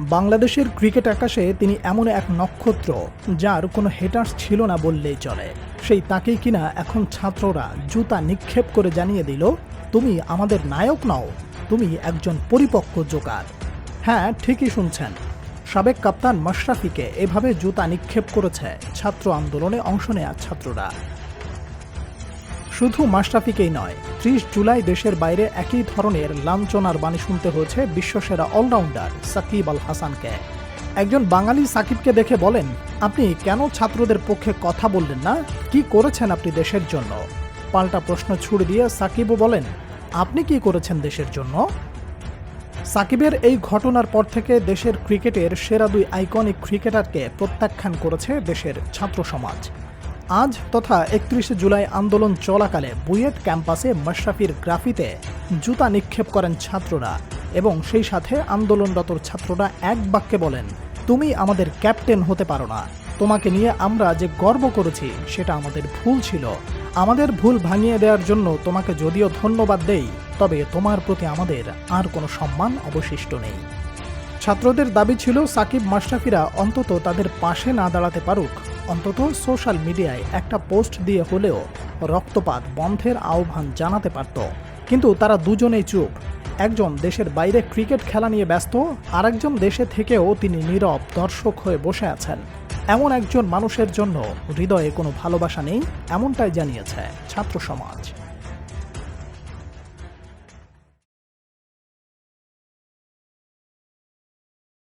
বাংলাদেশের ক্রিকেট আকাশে তিনি এমন এক নক্ষত্র, যার কোনো হেটার্স ছিল না বললেই চলে। সেই তাকেই কিনা এখন ছাত্ররা জুতা নিক্ষেপ করে জানিয়ে দিল, তুমি আমাদের নায়ক নও, তুমি একজন পরিপক্ক জোকার। হ্যাঁ ঠিকই শুনছেন। সাবেক কাপ্তান মাশরাফিকে এভাবে জুতা নিক্ষেপ করেছে ছাত্র আন্দোলনে অংশ নেয়া ছাত্ররা। শুধু মাশরাফিকেই নয়, ত্রিশ জুলাই দেশের বাইরে একই ধরনের লাঞ্ছনার বাণী শুনতে হয়েছে বিশ্বসেরা অলরাউন্ডার সাকিব আল হাসানকে। একজন বাঙালি সাকিবকে দেখে বলেন, আপনি কেন ছাত্রদের পক্ষে কথা বললেন না? কি করেছেন আপনি দেশের জন্য? পাল্টা প্রশ্ন ছুড়ে দিয়ে সাকিবও বলেন, আপনি কি করেছেন দেশের জন্য? সাকিবের এই ঘটনার পর থেকে দেশের ক্রিকেটের সেরা দুই আইকনিক ক্রিকেটারকে প্রত্যাখ্যান করেছে দেশের ছাত্র সমাজ। আজ তথা একত্রিশে জুলাই আন্দোলন চলাকালে বুয়েট ক্যাম্পাসে মাশরাফির গ্রাফিতে জুতা নিক্ষেপ করেন ছাত্ররা এবং সেই সাথে আন্দোলনরত ছাত্ররা এক বাক্যে বলেন, তুমি আমাদের ক্যাপ্টেন হতে পারো না। তোমাকে নিয়ে আমরা যে গর্ব করেছি, সেটা আমাদের ভুল ছিল। আমাদের ভুল ভাঙিয়ে দেওয়ার জন্য তোমাকে যদিও ধন্যবাদ দেই, তবে তোমার প্রতি আমাদের আর কোনো সম্মান অবশিষ্ট নেই। ছাত্রদের দাবি ছিল, সাকিব মাশরাফিরা অন্তত তাদের পাশে না দাঁড়াতে পারুক। অন্তত সোশ্যাল মিডিয়ায় একটা পোস্ট দিয়ে হলেও রক্তপাত বন্ধের আহ্বান জানাতে পারত। কিন্তু তারা দুজনেই চুপ। একজন দেশের বাইরে ক্রিকেট খেলা নিয়ে ব্যস্ত, আরেকজন দেশে থেকেও তিনি নীরব দর্শক হয়ে বসে আছেন। এমন একজন মানুষের জন্য হৃদয়ে কোনো ভালোবাসা নেই, এমনটাই জানিয়েছে ছাত্র সমাজ।